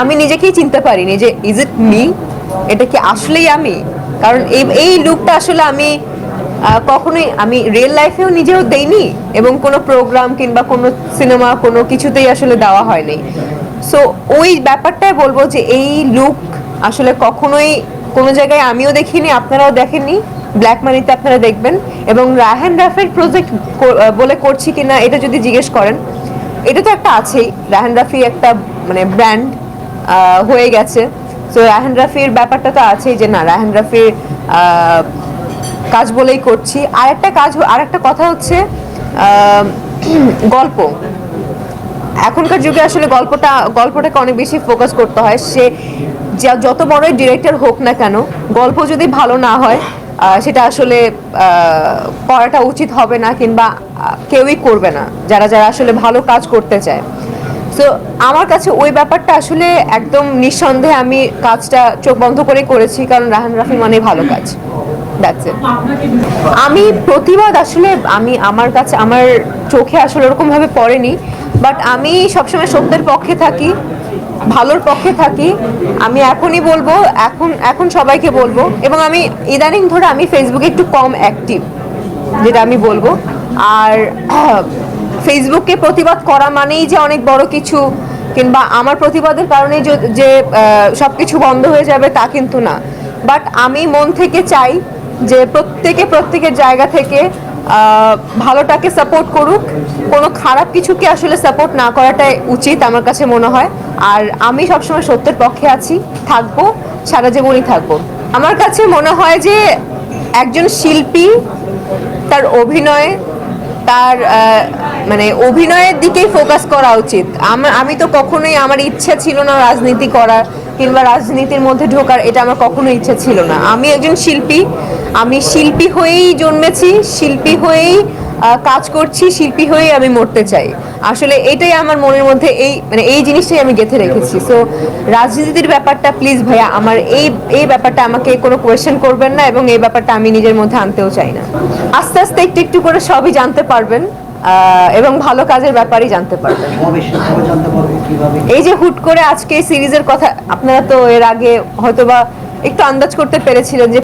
আমি নিজেকেই চিনতে পারিনি যে ইজ ইট মি এটা কি আসলেই আমি? কারণ এই এই লুকটা আসলে আমি কখনোই, আমি রিয়েল লাইফেও নিজেও দেইনি এবং কোনো প্রোগ্রাম কিংবা কোনো সিনেমা কোনো কিছুতেই আসলে দেওয়া হয়নি। সো ওই ব্যাপারটাই বলব যে, এই লুক আসলে কখনোই কোনো জায়গায় আমিও দেখিনি, আপনারাও দেখেননি। ব্ল্যাক মানিতে আপনারা দেখবেন। এবং রাহান রাফের প্রজেক্ট বলে করছি কিনা, এটা যদি জিজ্ঞেস করেন, এটা তো একটা আছেই। রাহান রাফি একটা মানে ব্র্যান্ড হয়ে গেছে। তো রাহান রাফির ব্যাপারটা তো আছেই যে, না রাহান রাফির কাজ বলেই করছি। আর একটা কাজ আর একটা কথা হচ্ছে গল্প। এখনকার যুগে আসলে গল্পটা, গল্পটাকে অনেক বেশি ফোকাস করতে হয়। সে যত বড়ই ডিরেক্টর হোক না কেন, গল্প যদি ভালো না হয় সেটা আসলে করাটা উচিত হবে না কিংবা কেউই করবে না। যারা যারা আসলে ভালো কাজ করতে চায়। সো আমার কাছে ওই ব্যাপারটা আসলে একদম নিঃসন্দেহে আমি কাজটা চোখ বন্ধ করে করেছি, কারণ রাহান রাফি মানে ভালো কাজ। আমি প্রতিবাদ আসলে, আমি আমার কাছে, আমার চোখে আসলে ওরকম ভাবে পড়েনি বাট আমি সবসময় সত্যের পক্ষে থাকি, ভালোর পক্ষে থাকি। আমি এখনই বলব, এখন এখন সবাইকে বলব, এবং আমি ইদানিং ধরে আমি ফেসবুকে একটু কম অ্যাক্টিভ যেটা আমি বলব। আর ফেসবুকে প্রতিবাদ করা মানেই যে অনেক বড় কিছু, কিংবা আমার প্রতিবাদের কারণে যে সব কিছু বন্ধ হয়ে যাবে তা কিন্তু না। বাট আমি মন থেকে চাই যে প্রত্যেকে প্রত্যেকের জায়গা থেকে ভালোটাকে সাপোর্ট করুক। কোনো খারাপ কিছুকে আসলে সাপোর্ট না করাটাই উচিত আমার কাছে মনে হয়। আর আমি সবসময় সত্যের পক্ষে আছি, থাকব, সারা জীবনই থাকব। আমার কাছে মনে হয় যে একজন শিল্পী, তার অভিনয় তার মানে অভিনয়ের দিকেই ফোকাস করা উচিত। আমি তো কখনোই আমার ইচ্ছা ছিল না রাজনীতি করার কিংবা রাজনীতির মধ্যে ঢোকার, এটা আমার কখনো ইচ্ছা ছিল না। আমি একজন শিল্পী, আমি শিল্পী হয়েই জন্মেছি, শিল্পী হয়েই কাজ করছি, শিল্পী হয়েই আমি মরতে চাই। আসলে এটাই আমার মনের মধ্যে এই মানে এই জিনিসটাই আমি গেঁথে রেখেছি। সো রাজনীতির ব্যাপারটা প্লিজ ভাইয়া, আমার এই এই ব্যাপারটা আমাকে কোনো কোয়েশ্চেন করবেন না এবং এই ব্যাপারটা আমি নিজের মধ্যে আনতেও চাই না। আস্তে আস্তে একটু একটু করে সবই জানতে পারবেন এবং ভালো কাজের ব্যাপারেই জানতে পারবেন। এই যে হুট করে আজকে সিরিজের কথা, আপনারা তো এর আগে হয়তোবা একটু আন্দাজ করতে পেরেছিলেন যে